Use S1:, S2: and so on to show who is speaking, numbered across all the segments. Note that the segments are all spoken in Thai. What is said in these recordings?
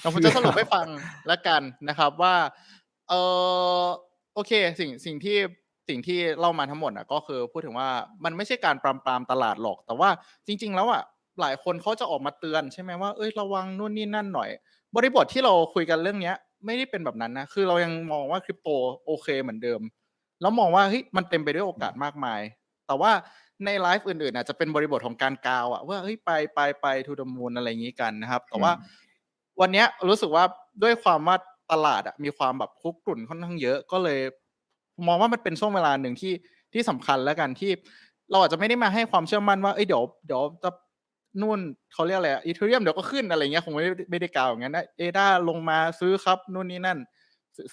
S1: เดี๋ยวผมจะสรุปให้ฟังแล้วกันนะครับว่าเออโอเค สิ่งสิ่งที่สิ่งที่เล่ามาทั้งหมดอะก็คือพูดถึงว่ามันไม่ใช่การปรามปรามตลาดหรอก แต่ว่าจริง ๆ แล้วอะหลายคนเขาจะออกมาเตือนใช่ไหมว่าเอ้ยระวังนู่นนี่นั่นหน่อย บริบทที่เราคุยกันเรื่องเนี้ย ไม่ได้เป็นแบบนั้นนะคือเรายังมองว่าคริปโตโอเคเหมือนเดิม แล้วมองว่าเฮ้ยมันเต็มไปด้วยโอกาสมากมาย แต่ว่าในไลฟ์อื่นๆอาจจะเป็นบริบทของการกาวอะว่าเฮ้ยไปไปไปทูดมูลอะไรอย่างนี้กันนะครับ แต่ว่า วันเนี้ยรู้สึกว่าด้วยความว่าตลาดอะมีความแบบคุกรุ่นค่อนข้างเยอะ ก็เลยมองว่ามันเป็นช่วงเวลาหนึ่งที่ที่สำคัญแล้วกันที่เราอาจจะไม่ได้มาให้ความเชื่อมั่นว่าเอ้ยเดี๋ยวเดี๋ยวจะนู่นเขาเรียกอะไรอีเทเรียมเดี๋ยวก็ขึ้นอะไรเงี้ยคงไม่ได้ไม่ได้กล่าวอย่างนั้นนะเอด้าลงมาซื้อครับนู่นนี่นั่น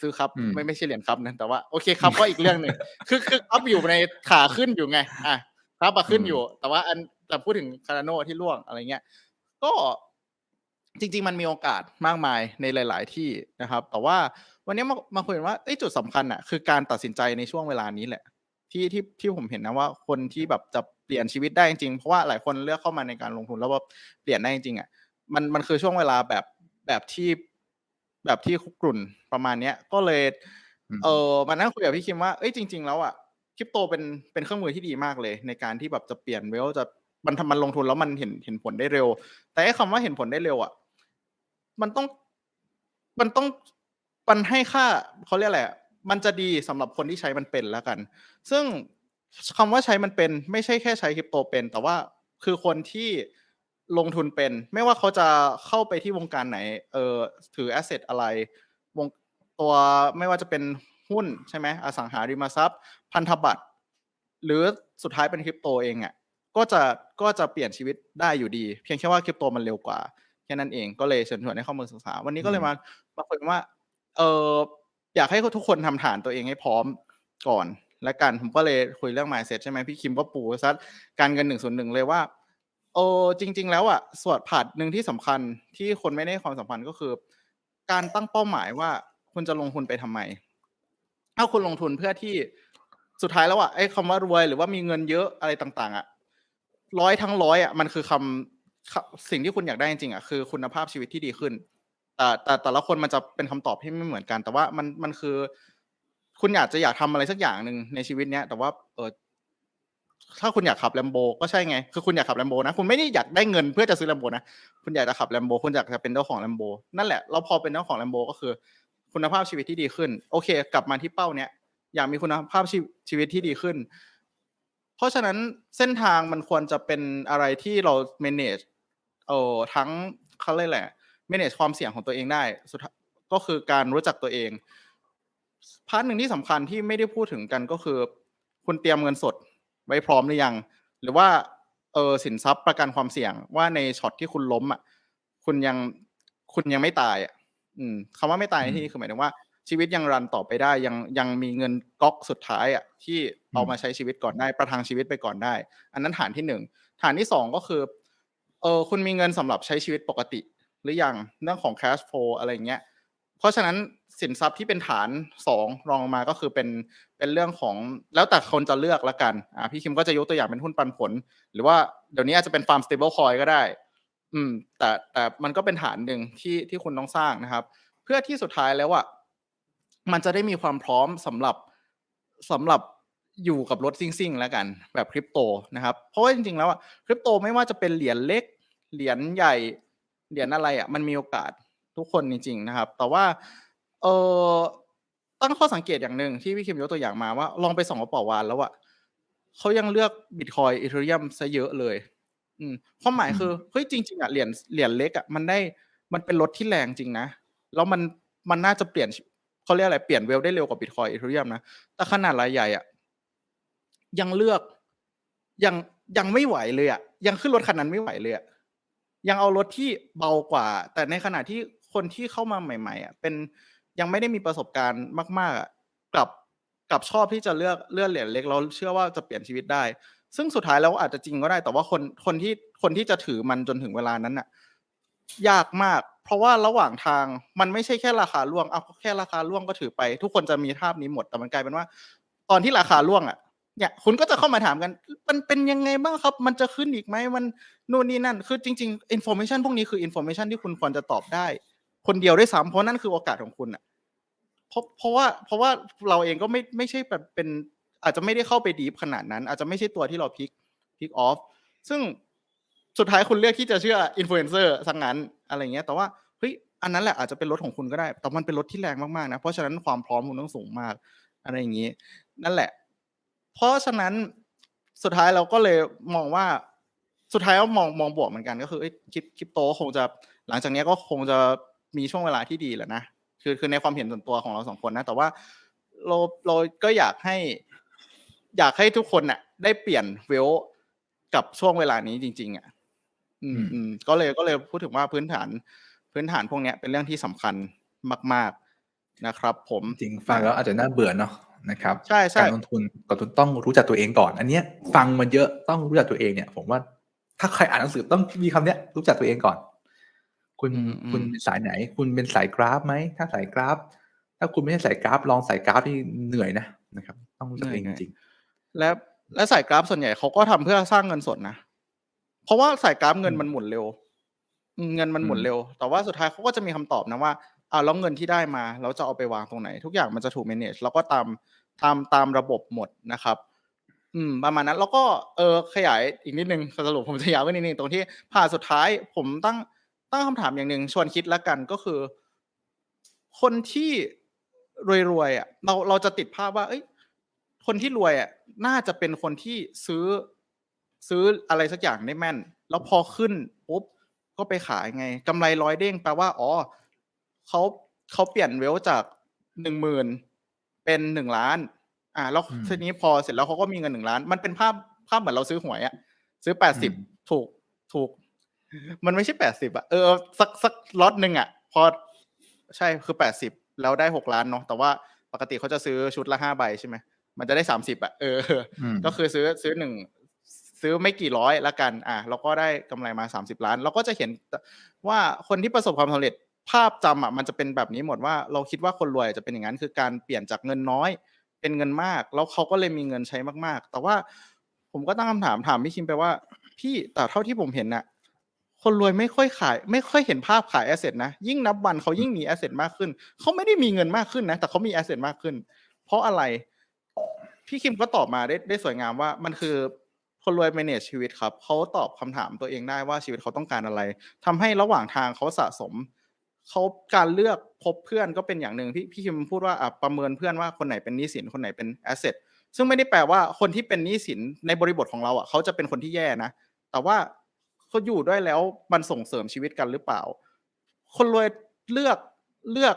S1: ซื้อครับไม่ไม่ใช่เหรียญครับนะแต่ว่าโอเคครับก็อีกเรื่องหนึ่งคือคือครับอยู่ในขาขึ้นอยู่ไงอะครับมาขึ้นอยู่ แต่ว่าอันแต่พูดถึงคาราโนที่ล่วงอะไรเงี้ยก็ จริง ๆ มันมีโอกาสมากมายในหลาย ๆ ที่นะครับ แต่ว่าวันนี้มามาคุยกันว่าจุดสำคัญอะคือการตัดสินใจในช่วงเวลานี้แหละ ที่ที่ที่ผมเห็นนะว่าคนที่แบบจะเปลี่ยนชีวิตได้จริงๆเพราะว่าหลายคนเลือกเข้ามาในการลงทุนแล้วว่าเปลี่ยนได้จริงๆอะมันมันคือช่วงเวลาแบบแบบที่แบบที่คุกรุ่นประมาณเนี้ยก็เลยเออมานั่งคุยกับพี่คิมว่าเอ้ยจริง ๆ แล้วอะคริปโตเป็นเป็นเครื่องมือที่ดีมากเลย ในการที่แบบจะเปลี่ยนเวลจะมันทำมันลงทุนแล้วมันเห็นเห็นผลได้เร็ว แต่ไอ้คำว่าเห็นผลได้เร็วอะ มันต้อง มันต้องมันให้ค่าเขาเรียกอะไรมันจะดีสำหรับคนที่ใช้มันเป็นแล้วกัน ซึ่งคำว่าใช้มันเป็นไม่ใช่แค่ใช้คริปโตเป็น แต่ว่าคือคนที่ลงทุนเป็น ไม่ว่าเขาจะเข้าไปที่วงการไหน เออถือแอสเซทอะไรวงตัวไม่ว่าจะเป็นหุ้นใช่ไหมอสังหาริมทรัพย์ พันธบัตรหรือสุดท้ายเป็นคริปโตเองอะ่ะก็จะก็จะเปลี่ยนชีวิตได้อยู่ดี เพียงแค่ว่าคริปโตมันเร็วกว่า แค่นั้นเองก็เลยเชิญชวนให้เข้ามาศึกษา วันนี้ก็เลยมามาคุยว่า เอออยากให้ทุกคนทำฐานตัวเองให้พร้อมก่อนและกันผมก็เลยคุยเรื่อง mindset ใช่ไหมพี่คิมก็ปูซัดการเงินหนึ่งส่วนหนึ่งเลยว่าโอ้จริง ๆ แล้วอะส่วนผัดหนึ่งที่สำคัญที่คนไม่ได้ความสัมพันธ์ก็คือ การตั้งเป้าหมายว่าคุณจะลงทุนไปทำไม ถ้าคุณลงทุนเพื่อที่สุดท้ายแล้วอะไอ้คำว่ารวยหรือว่ามีเงินเยอะอะไรต่าง ๆ อะ ร้อยทั้งร้อยอะมันคือคำ สิ่งที่คุณอยากได้จริงๆอะคือคุณภาพชีวิตที่ดีขึ้น แต่แต่แต่ละคนมันจะเป็นคำตอบที่ไม่เหมือนกัน แต่ว่ามันมันคือ คุณอยากจะอยากทำอะไรสักอย่างหนึ่งในชีวิตเนี้ย แต่ว่าเออถ้าคุณอยากขับแลมโบก็ใช่ไง คือคุณอยากขับแลมโบนะ คุณไม่ได้อยากได้เงินเพื่อจะซื้อแลมโบนะ คุณอยากจะขับแลมโบ คุณอยากจะเป็นเจ้าของแลมโบ นั่นแหละ เราพอเป็นเจ้าของแลมโบก็คือ คุณภาพชีวิตที่ดีขึ้น โอเค กลับมาที่เป้าเนี้ย อยากมีคุณภาพชีวิตที่ดีขึ้น เพราะฉะนั้นเส้นทางมันควรจะเป็นอะไรที่เรา manage เอ่อทั้งเขาเรียกแหละ manage ความเสี่ยงของตัวเองได้สุดก็คือการรู้จักตัวเองพาร์ทหนึ่งที่สำคัญที่ไม่ได้พูดถึงกันก็คือ คุณเตรียมเงินสดไว้พร้อมหรือยัง หรือว่าเออสินทรัพย์ประกันความเสี่ยง ว่าในช็อตที่คุณล้มอะคุณยังคุณยังไม่ตายอะอืมคำว่าไม่ตายที่นี่คือหมายถึงว่าชีวิตยังรันต่อไปได้ยังยังมีเงินก๊อกสุดท้ายอะที่เอามาใช้ชีวิตก่อนได้ประทังชีวิตไปก่อนได้ อันนั้นฐานที่หนึ่งฐานที่สองก็คือ เออคุณมีเงินสำหรับใช้ชีวิตปกติ หรือยังเรื่องของ cash flow อะไรเงี้ยเพราะฉะนั้นสินทรัพย์ที่เป็นฐานสองรองมาก็คือเป็นเป็นเรื่องของแล้วแต่คนจะเลือกละกันอ่าพี่คิมก็จะยกตัวอย่างเป็นหุ้นปันผล หรือว่าเดี๋ยวนี้อาจจะเป็นฟาร์มสเตเบิลคอยก็ได้ อืม แต่แต่มันก็เป็นฐานหนึ่งที่ที่คุณต้องสร้างนะครับ เพื่อที่สุดท้ายแล้วอะมันจะได้มีความพร้อมสำหรับสำหรับ อยู่กับรถซิ่งๆแล้วกัน แบบคริปโตนะครับ เพราะว่าจริงๆแล้วอะคริปโตไม่ว่าจะเป็นเหรียญเล็ก เหรียญใหญ่เหรียญอะไรอะมันมีโอกาสทุกคนจริง ๆนะครับ แต่ว่าเออตั้งข้อสังเกตอย่างหนึ่งที่พี่คิมยกตัวอย่างมาว่า ลองไปส่องกระเป๋าวานแล้วอะเขายังเลือกบิตคอยอีเทเรียมซะเยอะเลย อืมความหมายคือเฮ้ยจริง ๆอะเหรียญเหรียญเล็กอะมันได้มันเป็นรถที่แรงจริงนะแล้วมันมันน่าจะเปลี่ยนเขาเรียกอะไรเปลี่ยนเวลได้เร็วกว่าบิตคอยอีเทเรียมนะแต่ขนาดรายใหญ่อะ ยังเลือกยังยังไม่ไหวเลยอะยังขึ้นรถคันนั้นไม่ไหวเลยอะยังเอารถที่เบากว่า แต่ในขณะที่คนที่เข้ามาใหม่ ๆอะเป็นยังไม่ได้มีประสบการณ์มากๆอะกลับกลับชอบที่จะเลือกเลือกเหรียญเล็กเราเชื่อว่าจะเปลี่ยนชีวิตได้ ซึ่งสุดท้ายแล้วอาจจะจริงก็ได้ แต่ว่าคนคนที่คนที่จะถือมันจนถึงเวลานั้นอะ ยากมาก เพราะว่าระหว่างทางมันไม่ใช่แค่ราคาล่วงเอาแค่ราคาล่วงก็ถือไป ทุกคนจะมีภาพนี้หมดแต่มันกลายเป็นว่า ตอนที่ราคาล่วงอะ เนี่ยคุณก็จะเข้ามาถามกัน มันเป็นยังไงบ้างครับ มันจะขึ้นอีกไหมมันนู่นนี่นั่น คือจริงๆอินโฟมชันพวกนี้คืออินโฟมชันที่คุณควรจะตอบได้ คนเดียวด้วยซ้ำเพราะนั่นคือโอกาสของคุณอะเพราะเพราะว่าเพราะว่าเราเองก็ไม่ไม่ใช่แบบเป็น อาจจะไม่ได้เข้าไปดีฟขนาดนั้น อาจจะไม่ใช่ตัวที่เราพิกพิกออฟซึ่งสุดท้ายคุณเลือกที่จะเชื่ออินฟลูเอนเซอร์สังนั้นอะไรเงี้ย แต่ว่าเฮ้ยอันนั้นแหละอาจจะเป็นรถของคุณก็ได้ แต่มันเป็นรถที่แรงมากๆนะ เพราะฉะนั้นความพร้อมคุณต้องสูงมาก อะไรอย่างนี้ นั่นแหละ เพราะฉะนั้นสุดท้ายเราก็เลยมองว่าสุดท้ายก็มองมองบวกเหมือนกันก็คือคลิปคลิปโตคงจะหลังจากนี้ก็คงจะมีช่วงเวลาที่ดีแหละนะคือคือในความเห็นส่วนตัวของเราสองคนนะ แต่ว่าเราเราก็อยากให้ อยากให้ทุกคนน่ะ ได้เปลี่ยนเวลกับช่วงเวลานี้จริง ๆอะอืมอืมก็เลยก็เลยพูดถึงว่าพื้นฐาน พื้นฐานพวกเนี้ยเป็นเรื่องที่สำคัญมาก ๆนะครับ ผม
S2: จริงฟังแล้วอาจจะน่าเบื่อเนาะ นะครับ
S1: ใช่ใช่
S2: การลงทุนก็ต้องรู้จักตัวเองก่อน อันเนี้ยฟังมันเยอะต้องรู้จักตัวเองเนี่ย ผมว่าถ้าใครอ่านหนังสือต้องมีคำเนี้ย รู้จักตัวเองก่อน คุณคุณเป็นสายไหน คุณเป็นสายกราฟไหมถ้าสายกราฟ ถ้าคุณไม่ใช่สายกราฟ ลองสายกราฟที่เหนื่อยนะนะครับ ต้องรู้จักตัวเองจริง
S1: และและสายกราฟส่วนใหญ่เขาก็ทำเพื่อสร้างเงินสดนะเพราะว่าสายกราฟเงินมันหมุนเร็ว เงินมันหมุนเร็ว แต่ว่าสุดท้ายเขาก็จะมีคำตอบนะว่าอ่าแล้วเงินที่ได้มา เราจะเอาไปวางตรงไหน ทุกอย่างมันจะถูก manage แล้วก็ตาม ตามตามระบบหมดนะครับ อืมประมาณนั้นแล้วก็เออขยายอีกนิดนึงสรุปผมจะยาวไว้นิดนึงตรงที่ผ่าสุดท้ายผมตั้งตั้งคำถามอย่างหนึ่งชวนคิดแล้วกันก็คือ คนที่รวยๆอะเราเราจะติดภาพว่า เอ้ย คนที่รวยอะน่าจะเป็นคนที่ซื้อซื้ออะไรสักอย่างได้แม่น แล้วพอขึ้นปุ๊บก็ไปขายไงกำไรร้อยเด้งแปลว่าอ๋อเขาเขาเปลี่ยนเวลจากหนึ่งหมื่น เป็นหนึ่งล้าน อ่าแล้วทีนี้พอเสร็จแล้วเขาก็มีเงินหนึ่งล้าน มันเป็นภาพภาพเหมือนเราซื้อหวยอะซื้อแปดสิบถูกถูก มันไม่ใช่แปดสิบอะเออสักสักล็อตหนึ่งอะพอใช่คือแปดสิบแล้วได้หกล้านเนาะแต่ว่าปกติเขาจะซื้อชุดละห้าใบใช่ไหมมันจะได้สามสิบอะเออ ก็คือซื้อซื้อหนึ่งซื้อไม่กี่ร้อยละกัน อะแล้วก็ได้กำไรมาสามสิบล้าน เราก็จะเห็นว่าคนที่ประสบความสำเร็จ ภาพจำอะมันจะเป็นแบบนี้หมดว่าเราคิดว่าคนรวยจะเป็นอย่างนั้นคือการเปลี่ยนจากเงินน้อย เป็นเงินมาก แล้วเขาก็เลยมีเงินใช้มากๆ แต่ว่าผมก็ตั้งคำถามถามพี่คิมไปว่า พี่แต่เท่าที่ผมเห็นน่ะ คนรวยไม่ค่อยขาย ไม่ค่อยเห็นภาพขายแอสเซทนะยิ่งนับวันเขายิ่งมีแอสเซทมากขึ้นเขาไม่ได้มีเงินมากขึ้นนะ แต่เขามีแอสเซทมากขึ้น เพราะอะไร พี่คิมก็ตอบมาได้ได้สวยงามว่ามันคือคนรวย manage ชีวิตครับเขาตอบคำถามตัวเองได้ว่าชีวิตเขาต้องการอะไรทำให้ระหว่างทางเขาสะสม เขาการเลือกพบเพื่อนก็เป็นอย่างหนึ่งพี่พี่คิมพูดว่าประเมินเพื่อนว่าคนไหนเป็นหนี้สินคนไหนเป็นแอสเซทซึ่งไม่ได้แปลว่าคนที่เป็นหนี้สินในบริบทของเราอะเขาจะเป็นคนที่แย่นะ แต่ว่าเขาอยู่ด้วยแล้วมันส่งเสริมชีวิตกันหรือเปล่า คนรวยเลือกเลือก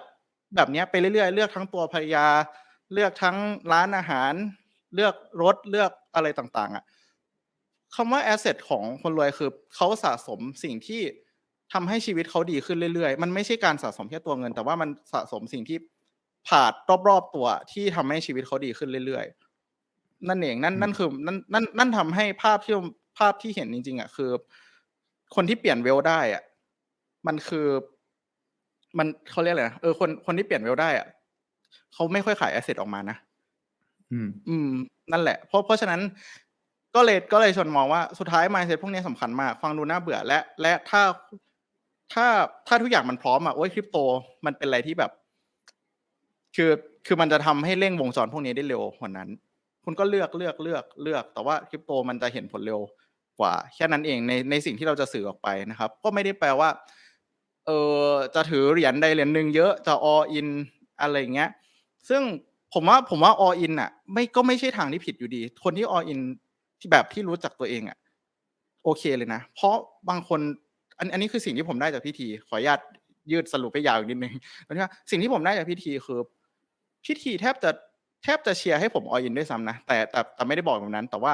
S1: แบบนี้ไปเรื่อยๆ เลือกทั้งตัวภรรยา เลือกทั้งร้านอาหาร เลือกรถเลือกอะไรต่างๆอะคำว่าแอสเซทของคนรวยคือเขาสะสมสิ่งที่ ทำให้ชีวิตเขาดีขึ้นเรื่อยๆ มันไม่ใช่การสะสมแค่ตัวเงิน แต่ว่ามันสะสมสิ่งที่ผ่านรอบๆตัวที่ทำให้ชีวิตเขาดีขึ้นเรื่อยๆ นั่นเองนั่นนั่นคือนั่นนั่นนั่นทำให้ภาพที่ภาพที่เห็นจริง ๆอะคือ คนที่เปลี่ยนเวลได้อะมันคือ มันเขาเรียกอะไรนะเออคนคนที่เปลี่ยนเวลได้อะเขาไม่ค่อยขายแอสเซทออกมานะ
S2: อืม
S1: อืม นั่นแหละ เพราะเพราะฉะนั้นก็เลยก็เลยชวนมองว่าสุดท้าย mindset พวกนี้สำคัญมากฟังดูน่าเบื่อและ และถ้า ถ้าถ้าทุกอย่างมันพร้อมอะโอ้ยคริปโตมันเป็นอะไรที่แบบ คือคือมันจะทำให้เร่งวงจรพวกนี้ได้เร็วกว่านั้น คุณก็เลือกเลือกเลือกเลือก แต่ว่าคริปโตมันจะเห็นผลเร็วกว่า แค่นั้นเองในในสิ่งที่เราจะสื่อออกไปนะครับ ก็ไม่ได้แปลว่า เออจะถือเหรียญใดเหรียญหนึ่งเยอะจะ all in อะไรเงี้ย ซึ่งผมว่าผมว่า all in อะ ไม่ก็ไม่ใช่ทางที่ผิดอยู่ดี คนที่ all in ที่แบบที่รู้จักตัวเองอะ โอเคเลยนะ เพราะบางคน อันอันนี้คือสิ่งที่ผมได้จากพิธี ขออนุญาตยืดสรุปไปยาวอีกนิดนึงนะสิ่งที่ผมได้จากพิธีคือพิธีแทบจะแทบจะเชียร์ให้ผมออินด้วยซ้ำนะแต่แต่แต่ไม่ได้บอกแบบนั้น แต่ว่า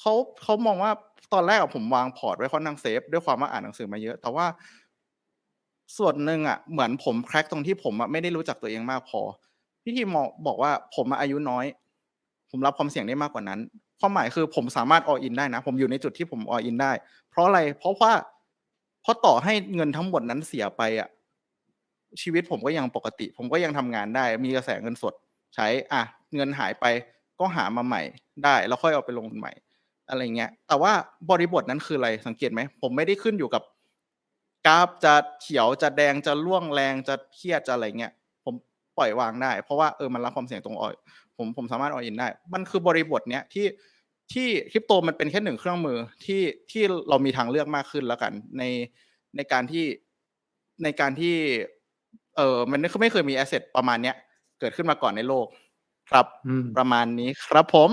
S1: เขาเขามองว่าตอนแรกผมวางพอร์ตไว้ค่อนข้างเซฟด้วยความว่าอ่านหนังสือมาเยอะ แต่ว่าส่วนหนึ่งอะเหมือนผมแคร็กตรงที่ผมอะไม่ได้รู้จักตัวเองมากพอพิธีมองบอกว่าผมอายุน้อย ผมรับความเสี่ยงได้มากกว่านั้นความหมายคือผมสามารถออินได้นะ ผมอยู่ในจุดที่ผมออินได้ เพราะอะไรเพราะว่า เพราะต่อให้เงินทั้งหมดนั้นเสียไปอะ ชีวิตผมก็ยังปกติ ผมก็ยังทำงานได้ มีกระแสเงินสด ใช้ อะ เงินหายไปก็หามาใหม่ได้แล้วค่อยเอาไปลงทุนใหม่ อะไรเงี้ย แต่ว่าบริบทนั้นคืออะไรสังเกตไหมผมไม่ได้ขึ้นอยู่กับกราฟจะเขียวจะแดงจะร่วงแรงจะเครียดจะอะไรเงี้ยผมปล่อยวางได้ เพราะว่าเออมันรับความเสี่ยงตรงออยผมผมสามารถออยอินได้ มันคือบริบทเนี้ยที่ ที่คริปโตมันเป็นแค่หนึ่งเครื่องมือที่ที่เรามีทางเลือกมากขึ้นแล้วกัน ในในการที่ในการที่ เออมันไม่เคยมีแอสเซทประมาณเนี้ยเกิดขึ้นมาก่อนในโลก ครับ
S2: อืม
S1: ประมาณนี้ครับผม